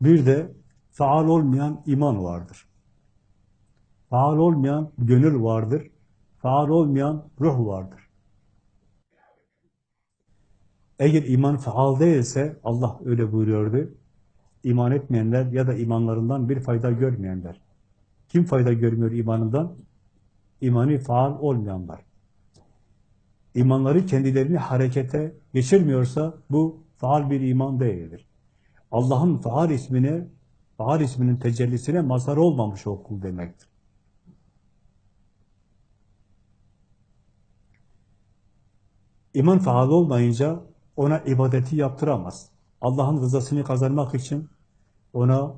Bir de faal olmayan iman vardır. Faal olmayan gönül vardır. Faal olmayan ruh vardır. Eğer iman faal değilse, Allah öyle buyuruyordu, iman etmeyenler ya da imanlarından bir fayda görmeyenler. Kim fayda görmüyor imanından? İmanı faal olmayanlar. İmanları kendilerini harekete geçirmiyorsa bu faal bir iman değildir. Allah'ın faal ismine, faal isminin tecellisine mazhar olmamış o kul demektir. İman faal olmayınca ona ibadeti yaptıramaz. Allah'ın rızasını kazanmak için ona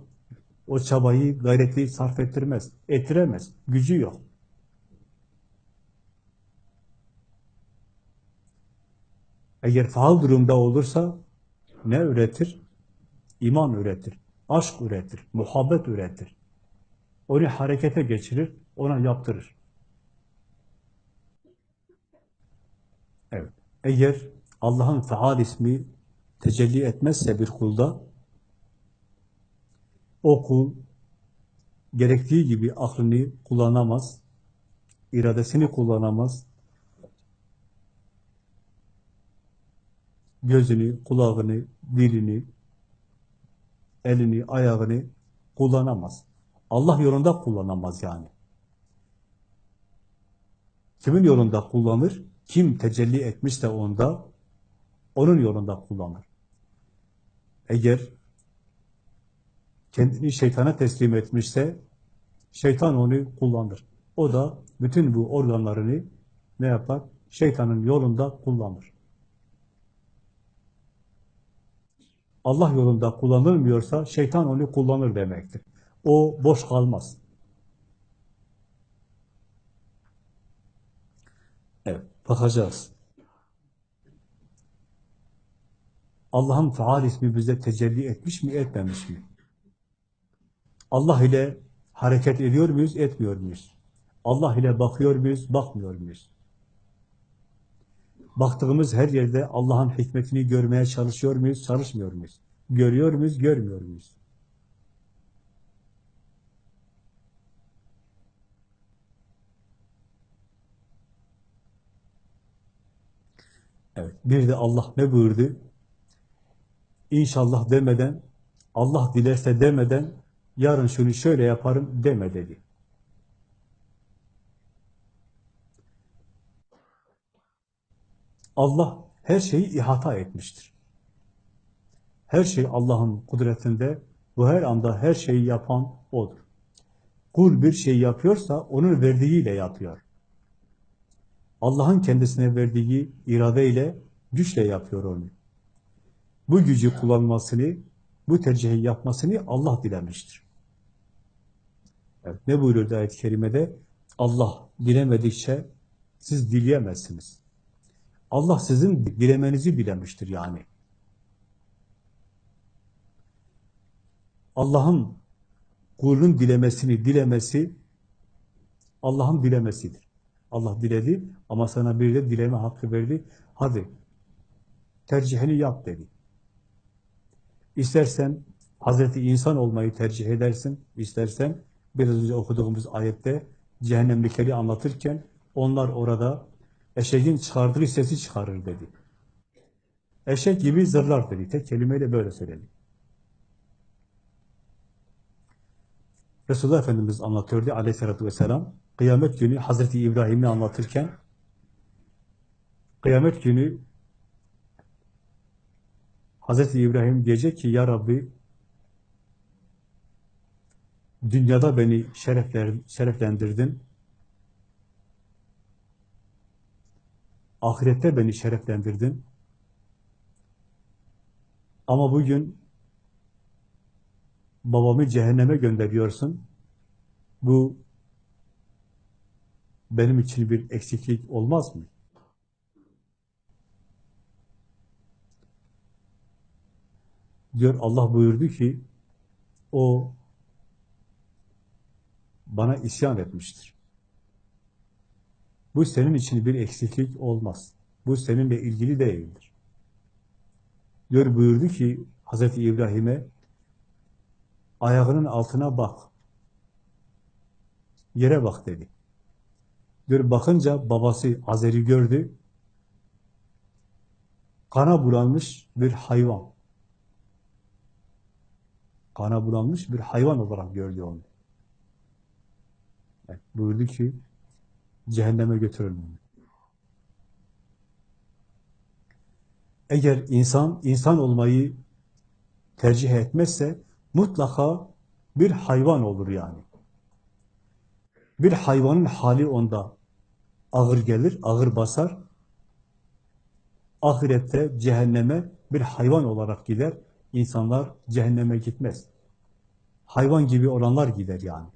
o çabayı, gayreti sarf ettirmez, ettiremez. Gücü yok. Eğer faal durumda olursa ne üretir? İman üretir, aşk üretir, muhabbet üretir. Onu harekete geçirir, ona yaptırır. Evet. Eğer Allah'ın faal ismi tecelli etmezse bir kulda, o kul gerektiği gibi aklını kullanamaz, iradesini kullanamaz, gözünü, kulağını, dilini, elini, ayağını kullanamaz. Allah yolunda kullanamaz yani. Kimin yolunda kullanır? Kim tecelli etmişse onda, onun yolunda kullanır. Eğer kendini şeytana teslim etmişse, şeytan onu kullanır. O da bütün bu organlarını ne yapar? Şeytanın yolunda kullanır. Allah yolunda kullanılmıyorsa şeytan onu kullanır demektir. O boş kalmaz. Evet, bakacağız. Allah'ın faal ismi bize tecelli etmiş mi, etmemiş mi? Allah ile hareket ediyor muyuz, etmiyor muyuz? Allah ile bakıyor muyuz, bakmıyor muyuz? Baktığımız her yerde Allah'ın hikmetini görmeye çalışıyor muyuz, çalışmıyor muyuz? Görüyor muyuz, görmüyor muyuz? Evet, bir de Allah ne buyurdu? İnşallah demeden, Allah dilerse demeden, yarın şunu şöyle yaparım deme dedi. Allah her şeyi ihata etmiştir. Her şey Allah'ın kudretinde, bu her anda her şeyi yapan O'dur. Kul bir şey yapıyorsa, onun verdiğiyle yapıyor. Allah'ın kendisine verdiği iradeyle, güçle yapıyor onu. Bu gücü kullanmasını, bu tercihi yapmasını Allah dilemiştir. Evet, ne buyuruyor ayet-i kerimede? Allah dilemedikçe siz dileyemezsiniz. Allah sizin dilemenizi bilemiştir yani. Allah'ın kulun dilemesini dilemesi Allah'ın dilemesidir. Allah diledi ama sana bir de dileme hakkı verdi. Hadi tercihini yap dedi. İstersen Hazreti insan olmayı tercih edersin, istersen biraz önce okuduğumuz ayette cehennemlikleri anlatırken onlar orada eşeğin çıkardığı sesi çıkarır dedi. Eşek gibi zırlar dedi. Tek kelimeyle böyle söyledi. Resulullah Efendimiz anlatıyordu aleyhissalatü vesselam. Kıyamet günü Hazreti İbrahim'i anlatırken kıyamet günü Hazreti İbrahim diyecek ki Ya Rabbi dünyada beni şerefler, şereflendirdin. Ahirette beni şereflendirdin. Ama bugün babamı cehenneme gönderiyorsun. Bu benim için bir eksiklik olmaz mı? Diyor Allah buyurdu ki o bana isyan etmiştir. Bu senin için bir eksiklik olmaz. Bu seninle ilgili değildir. Diyor buyurdu ki Hazreti İbrahim'e Ayağının altına bak. Yere bak dedi. Diyor bakınca babası Azer'i gördü. Kana bulanmış bir hayvan. Kana bulanmış bir hayvan olarak gördü onu. Evet, buyurdu ki cehenneme götürün. Eğer insan, insan olmayı tercih etmezse mutlaka bir hayvan olur yani. Bir hayvanın hali onda ağır gelir, ağır basar. Ahirette cehenneme bir hayvan olarak gider. İnsanlar cehenneme gitmez. Hayvan gibi olanlar gider yani.